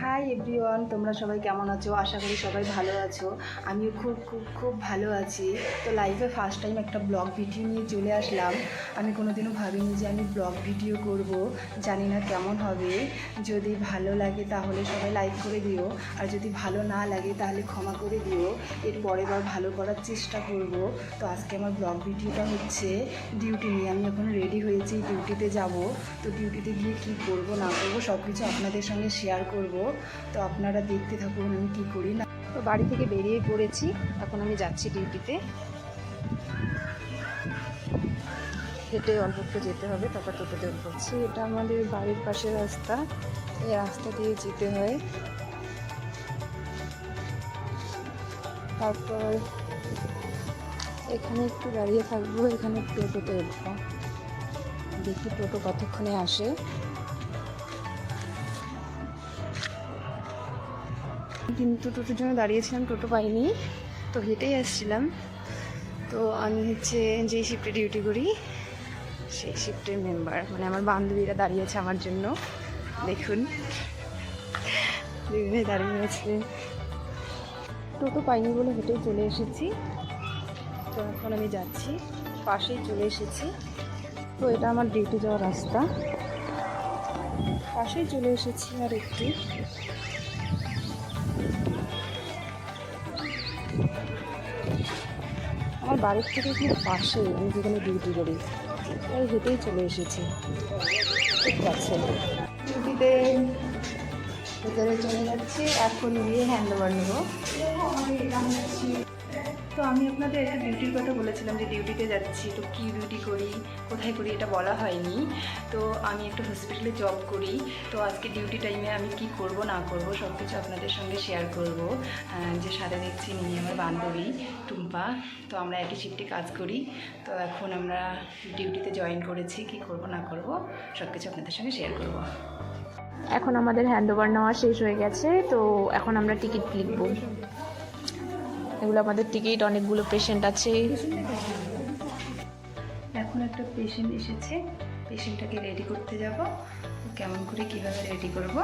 Hi everyone তোমরা সবাই কেমন আছো? আশা করি সবাই ভালো আছো। আমিও খুব খুব খুব ভালো আছি। তো লাইফে ফার্স্ট টাইম একটা ব্লগ ভিডিও নিয়ে চলে আসলাম। আমি কোনোদিনও ভাবিনি যে আমি ব্লগ ভিডিও করব। জানি না কেমন হবে। যদি ভালো লাগে তাহলে সবাই লাইক করে দিও। আর যদি ভালো না লাগে তাহলে ক্ষমা করে দিও। এর পরের বার ভালো করার চেষ্টা করব। তো আজকে আমার ব্লগ ভিডিওটা হচ্ছে ডিউটি নিয়ে। আমি এখন রেডি হয়েছি ডিউটিতে যাব। তো ডিউটিতে গিয়ে কী করব, না করব সব কিছু আপনাদের সঙ্গে শেয়ার করব। তো আপনারা দেখতে থাকুন আমি কী করি না। তো বাড়ি থেকে বেরিয়ে পড়েছি, এখন আমি যাচ্ছি ডিউটিতে। হেঁটে অল্প একটু যেতে হবে, তারপর টোটোতে উঠছি এটা আমাদের বাড়ির পাশের রাস্তা। এই রাস্তা দিয়ে যেতে হয়। তারপর এখানে একটু দাঁড়িয়ে থাকব, এখানে টোটোতে উঠবো। দেখি টোটো কতক্ষণে আসে। কিন্তু টোটোর জন্য দাঁড়িয়েছিলাম, টোটো পাইনি। তো হেঁটেই আসছিলাম। তো আমি হচ্ছে যেই শিফটে ডিউটি করি, সেই শিফটের মেম্বার মানে আমার বান্ধবীরা দাঁড়িয়েছে আমার জন্য। দেখুন দুজনে দাঁড়িয়ে আছে টোটো পাইনি বলে হেঁটেই চলে এসেছি। তো এখন আমি যাচ্ছি, পাশেই চলে এসেছি। তো এটা আমার ডিউটি যাওয়ার রাস্তা। পাশেই চলে এসেছি আর একটু। বাড়ির থেকে খুব পাশে যেখানে ডিউটি করি তাই হেঁটেই চলে এসেছি। ঠিক আছে। ডিউটিতে ভেতরে চলে যাচ্ছি, এখন গিয়ে হ্যান্ড ওভার নেব। তো আমি আপনাদের একটা ডিউটির কথা বলেছিলাম যে ডিউটিতে যাচ্ছি তো কী ডিউটি করি কোথায় করি এটা বলা হয়নি। তো আমি একটা হসপিটালে জব করি তো আজকে ডিউটি টাইমে আমি কি করব না করব সব কিছু আপনাদের সঙ্গে শেয়ার করব। আহ, যে সাথে দেখছি নিয়ে আমার বান্ধবী টুম্পা তো আমরা একই শিফটে কাজ করি। তো এখন আমরা ডিউটিতে জয়েন করেছি কি করব না করব সব কিছু আপনাদের সঙ্গে শেয়ার করব। এখন আমাদের হ্যান্ড ওভার নেওয়া শেষ হয়ে গেছে তো এখন আমরা টিকিট লিখব। এগুলো আমাদের টিকিট, অনেকগুলো পেশেন্ট আছে। এখন একটা পেশেন্ট এসেছে। পেশেন্টটাকে রেডি করতে যাব। কেমন করে, কীভাবে রেডি করব,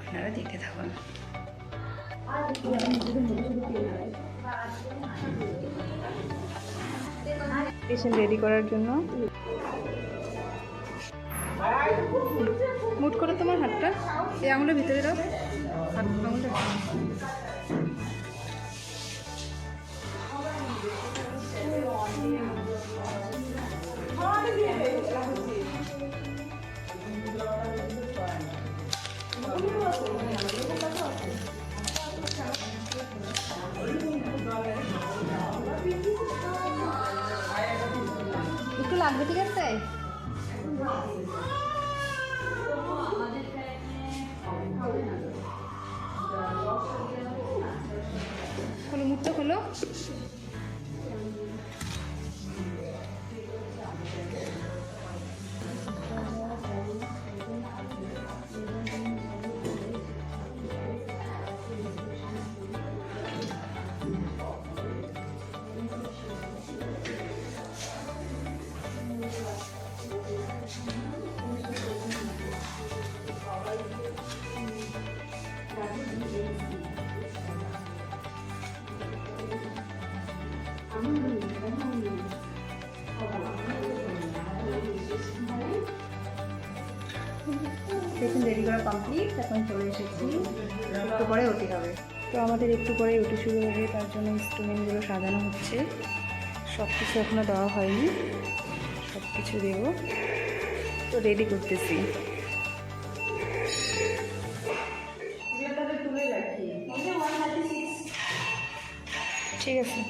আপনারা দেখতে থাকুন। পেশেন্ট রেডি করার জন্য। মুট করো তোমার হাতটা। এই আঙুলের ভিতরে দাও। হাত আঙুলটা একটু লাগবে ঠিক আছে? খোলো মুখটা খোলো। পেশেন্ট রেডি করা কমপ্লিট এখন চলে এসেছি। একটু পরে ওটি হবে। তো আমাদের একটু পরে ওটি শুরু হবে তার জন্য ইনস্ট্রুমেন্টগুলো সাজানো হচ্ছে। সব কিছু এখনও দেওয়া হয়নি। সব কিছু দেবো। তো রেডি করতেছি। ঠিক আছে।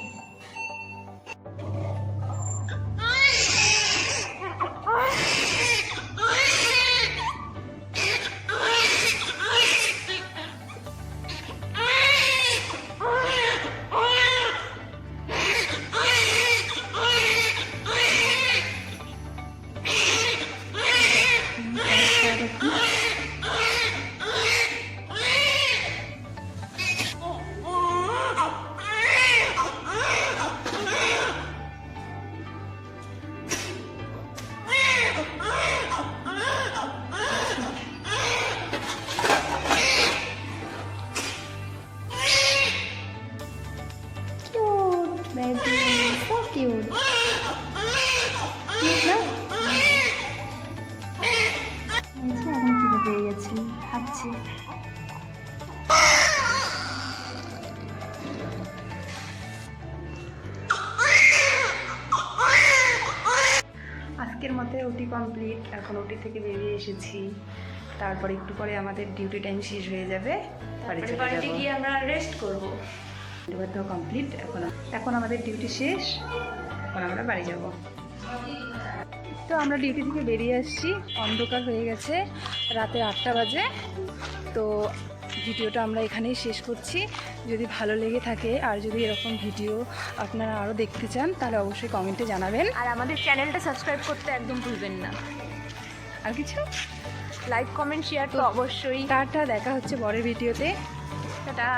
baby is so cute. এখন খিদে পেয়ে গেছি খাচ্ছি আজকের মতে ওটি কমপ্লিট এখন ওটি থেকে বেরিয়ে এসেছি। তারপর একটু পরে আমাদের ডিউটি টাইম শেষ হয়ে যাবে। বাড়িতে গিয়ে আমরা রেস্ট করব। তো কমপ্লিট। এখন এখন আমাদের ডিউটি শেষ। এখন আমরা বাড়ি যাব। তো আমরা ডিউটি থেকে বেরিয়ে আসছি। অন্ধকার হয়ে গেছে। রাতে আটটা বাজে। তো ভিডিওটা আমরা এখানেই শেষ করছি। যদি ভালো লেগে থাকে আর যদি এরকম ভিডিও আপনারা আরও দেখতে চান তাহলে অবশ্যই কমেন্টে জানাবেন। আর আমাদের চ্যানেলটা সাবস্ক্রাইব করতে একদম ভুলবেন না। আর কিছু? লাইক কমেন্ট শেয়ার তো অবশ্যই। টাটা দেখা হচ্ছে পরের ভিডিওতে। টাটা।